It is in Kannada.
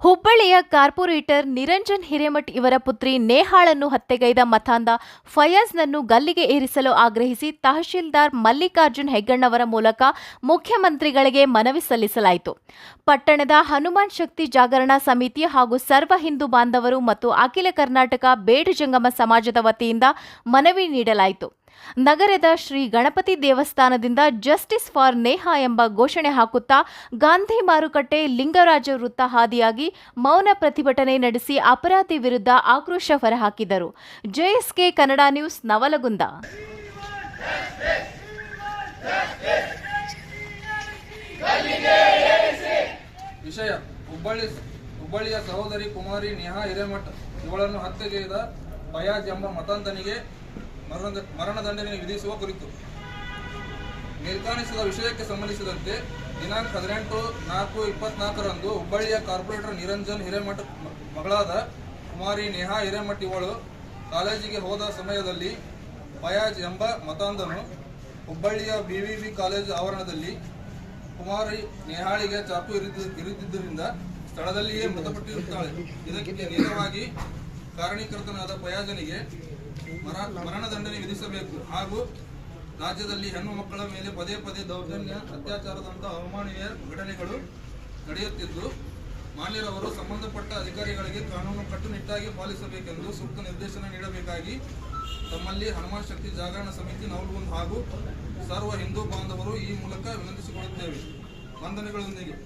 ಹುಬ್ಬಳ್ಳಿಯ ಕಾರ್ಪೊರೇಟರ್ ನಿರಂಜನ್ ಹಿರೇಮಠ್ ಇವರ ಪುತ್ರಿ ನೇಹಾಳನ್ನು ಹತ್ಯೆಗೈದ ಮತಾಂಧ ಫಯಾಜ್ನನ್ನು ಗಲ್ಲಿಗೆ ಏರಿಸಲು ಆಗ್ರಹಿಸಿ ತಹಶೀಲ್ದಾರ್ ಮಲ್ಲಿಕಾರ್ಜುನ್ ಹೆಗ್ಗಣ್ಣವರ ಮೂಲಕ ಮುಖ್ಯಮಂತ್ರಿಗಳಿಗೆ ಮನವಿ ಸಲ್ಲಿಸಲಾಯಿತು. ಪಟ್ಟಣದ ಹನುಮಾನ್ ಶಕ್ತಿ ಜಾಗರಣಾ ಸಮಿತಿ ಹಾಗೂ ಸರ್ವ ಹಿಂದೂ ಬಾಂಧವರು ಮತ್ತು ಅಖಿಲ ಕರ್ನಾಟಕ ಬೇಡು ಜಂಗಮ ಸಮಾಜದ ವತಿಯಿಂದ ಮನವಿ ನೀಡಲಾಯಿತು. ನಗರದ ಶ್ರೀ ಗಣಪತಿ ದೇವಸ್ಥಾನದಿಂದ ಜಸ್ಟಿಸ್ ಫಾರ್ ನೇಹಾ ಎಂಬ ಘೋಷಣೆ ಹಾಕುತ್ತಾ ಗಾಂಧಿ ಮಾರುಕಟ್ಟೆ ಲಿಂಗರಾಜ ವೃತ್ತ ಹಾದಿಯಾಗಿ ಮೌನ ಪ್ರತಿಭಟನೆ ನಡೆಸಿ ಅಪರಾಧಿ ವಿರುದ್ಧ ಆಕ್ರೋಶ ಹೊರಹಾಕಿದರು. JSK Kannada news Navalagunda. ವಿಷಯ, ಹುಬ್ಬಳ್ಳಿ ಹುಬ್ಬಳ್ಳಿಯ ಸಹೋದರಿ ಕುಮಾರಿ ನೇಹಾ ಹಿರೇಮಠ್ ಇವಳನ್ನು ಹತ್ಯೆಗೈದ ಫಯಾಜ್ ಎಂಬ ಮತಾಂಧನಿಗೆ ಮರಣ ಮರಣದಂಡನೆ ವಿಧಿಸುವ ಕುರಿತು. ನಿರ್ಧಾರಿಸಿದ ವಿಷಯಕ್ಕೆ ಸಂಬಂಧಿಸಿದಂತೆ ದಿನಾಂಕ ಹದಿನೆಂಟು ನಾಲ್ಕು ಇಪ್ಪತ್ನಾಲ್ಕರಂದು ಹುಬ್ಬಳ್ಳಿಯ ಕಾರ್ಪೊರೇಟರ್ ನಿರಂಜನ್ ಹಿರೇಮಠ ಮಗಳಾದ ಕುಮಾರಿ ನೇಹಾ ಹಿರೇಮಠ್ ಇವಳು ಕಾಲೇಜಿಗೆ ಹೋದ ಸಮಯದಲ್ಲಿ ಫಯಾಜ್ ಎಂಬ ಮತಾಂಧನು ಹುಬ್ಬಳ್ಳಿಯ ಬಿವಿಬಿ ಕಾಲೇಜು ಆವರಣದಲ್ಲಿ ಕುಮಾರಿ ನೇಹಾಳಿಗೆ ಚಾಕು ಇರಿದು ಇರಿದಿದ್ದರಿಂದ ಸ್ಥಳದಲ್ಲಿಯೇ ಮೃತಪಟ್ಟಿರುತ್ತಾಳೆ. ಇದಕ್ಕೆ ನೇರವಾಗಿ ಕಾರಣೀಕರ್ತನಾದ ಫಯಾಜನಿಗೆ ಮರ ಮರಣದಂಡನೆ ವಿಧಿಸಬೇಕು. ಹಾಗೂ ರಾಜ್ಯದಲ್ಲಿ ಹೆಣ್ಣು ಮಕ್ಕಳ ಮೇಲೆ ಪದೇ ಪದೇ ದೌರ್ಜನ್ಯ ಅತ್ಯಾಚಾರದಂತಹ ಅವಮಾನೀಯ ಘಟನೆಗಳು ನಡೆಯುತ್ತಿದ್ದು, ಮಾನ್ಯರವರು ಸಂಬಂಧಪಟ್ಟ ಅಧಿಕಾರಿಗಳಿಗೆ ಕಾನೂನು ಕಟ್ಟುನಿಟ್ಟಾಗಿ ಪಾಲಿಸಬೇಕೆಂದು ಸೂಕ್ತ ನಿರ್ದೇಶನ ನೀಡಬೇಕಾಗಿ ತಮ್ಮಲ್ಲಿ ಹನುಮಾನ್ ಶಕ್ತಿ ಜಾಗರಣ ಸಮಿತಿ ನೌಲ್ಗುಂದ್ ಹಾಗೂ ಸರ್ವ ಹಿಂದೂ ಬಾಂಧವರು ಈ ಮೂಲಕ ವಿನಂತಿಸಿಕೊಳ್ಳುತ್ತೇವೆ. ವಂದನೆಗಳೊಂದಿಗೆ.